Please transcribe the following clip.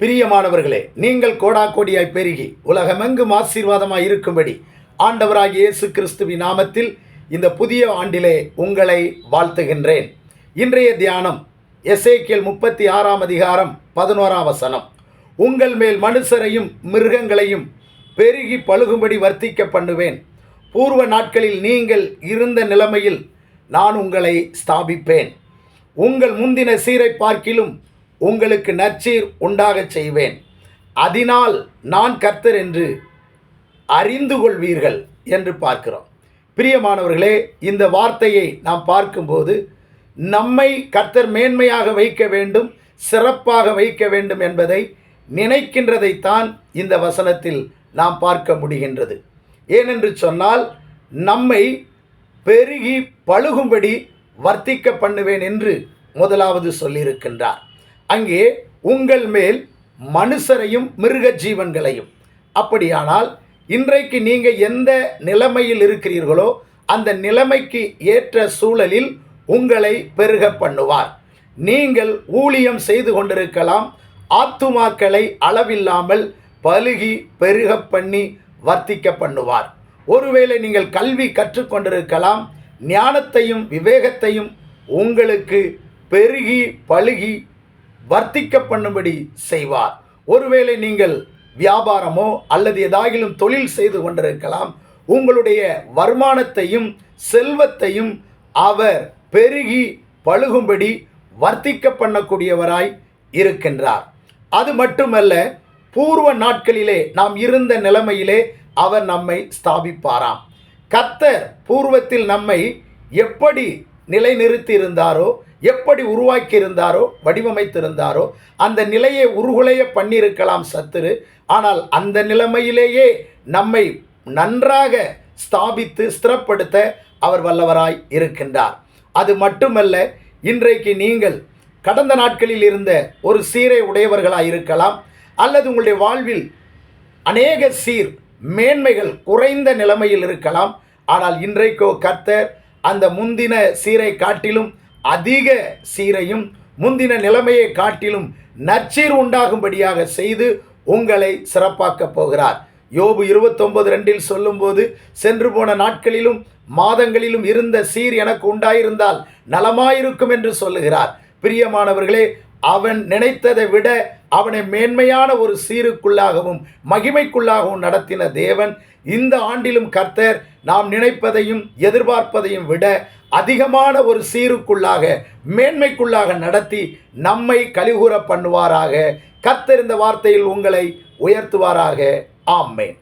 பிரியமானவர்களே நீங்கள் கோடா கோடியாய் பெருகி உலகமெங்கும் ஆசீர்வாதமாய் இருக்கும்படி ஆண்டவராகிய இயேசு கிறிஸ்துவின் நாமத்தில் இந்த புதிய ஆண்டிலே உங்களை வாழ்த்துகின்றேன். இன்றைய தியானம் எசேக்கியல் முப்பத்தி ஆறாம் அதிகாரம் பதினோராம் வசனம். உங்கள் மேல் மனுஷரையும் மிருகங்களையும் பெருகி பழுகும்படி வர்த்திக்க பண்ணுவேன். பூர்வ நாட்களில் நீங்கள் இருந்த நிலைமையில் நான் உங்களை ஸ்தாபிப்பேன். உங்கள் முந்தின சீரை பார்க்கிலும் உங்களுக்கு நற்சீர் உண்டாகச் செய்வேன். அதனால் நான் கர்த்தர் என்று அறிந்து கொள்வீர்கள் என்று பார்க்கிறோம். பிரியமானவர்களே இந்த வார்த்தையை நாம் பார்க்கும்போது நம்மை கர்த்தர் மேன்மையாக வைக்க வேண்டும் சிறப்பாக வைக்க வேண்டும் என்பதை நினைக்கின்றதைத்தான் இந்த வசனத்தில் நாம் பார்க்க முடிகின்றது. ஏனென்று சொன்னால் நம்மை பெருகி பழுகும்படி வர்த்திக்க பண்ணுவேன் என்று முதலாவது சொல்லியிருக்கின்றார். அங்கே உங்கள் மேல் மனுஷரையும் மிருக ஜீவன்களையும். அப்படியானால் இன்றைக்கு நீங்கள் எந்த நிலைமையில் இருக்கிறீர்களோ அந்த நிலைமைக்கு ஏற்ற சூழலில் உங்களை பெருக பண்ணுவார். நீங்கள் ஊழியம் செய்து கொண்டிருக்கலாம் ஆத்துமாக்களை அளவில்லாமல் பழுகி பெருக பண்ணி வர்த்திக்க பண்ணுவார். ஒருவேளை நீங்கள் கல்வி கற்றுக்கொண்டிருக்கலாம் ஞானத்தையும் விவேகத்தையும் உங்களுக்கு பெருகி பழுகி வர்த்திக்க பண்ணும்படி செய்வார். ஒருவேளை நீங்கள் வியாபாரமோ அல்லது ஏதாகிலும் தொழில் செய்து கொண்டிருக்கலாம் உங்களுடைய வருமானத்தையும் செல்வத்தையும் அவர் பெருகி பழுகும்படி வர்த்திக்க பண்ணக்கூடியவராய் இருக்கின்றார். அது மட்டுமல்ல பூர்வ நாட்களிலே நாம் இருந்த நிலைமையிலே அவர் நம்மை ஸ்தாபிப்பாராம். கத்தர் பூர்வத்தில் நம்மை எப்படி நிலைநிறுத்தி இருந்தாரோ எப்படி உருவாக்கி இருந்தாரோ வடிவமைத்திருந்தாரோ அந்த நிலையை உருகுலைய பண்ணியிருக்கலாம் சத்துரு. ஆனால் அந்த நிலைமையிலேயே நம்மை நன்றாக ஸ்தாபித்து ஸ்திரப்படுத்த அவர் வல்லவராய் இருக்கின்றார். அது மட்டுமல்ல இன்றைக்கு நீங்கள் கடந்த நாட்களில் இருந்த ஒரு சீரை உடையவர்களாக இருக்கலாம் அல்லது உங்களுடைய வாழ்வில் அநேக சீர் மேன்மைகள் குறைந்த நிலைமையில் இருக்கலாம். ஆனால் இன்றைக்கோ கர்த்தர் அந்த முந்தின சீரை காட்டிலும் அதிக சீரையும் முந்தின நிலைமையை காட்டிலும் நச்சீர் உண்டாகும்படியாக செய்து உங்களை சிறப்பாக்கப் போகிறார். யோபு இருபத்தொன்பது ரெண்டில் சொல்லும்போது சென்று போன நாட்களிலும் மாதங்களிலும் இருந்த சீர் எனக்கு உண்டாயிருந்தால் நலமாயிருக்கும் என்று சொல்லுகிறார். பிரியமானவர்களே அவன் நினைத்ததை விட அவனை மேன்மையான ஒரு சீருக்குள்ளாகவும் மகிமைக்குள்ளாகவும் நடத்தின தேவன் இந்த ஆண்டிலும் கர்த்தர் நாம் நினைப்பதையும் எதிர்பார்ப்பதையும் விட அதிகமான ஒரு சீருக்குள்ளாக மேன்மைக்குள்ளாக நடத்தி நம்மை கலிகூற பண்ணுவாராக. கத்தறிந்த வார்த்தையில் உங்களை உயர்த்துவாராக. ஆம்மேன்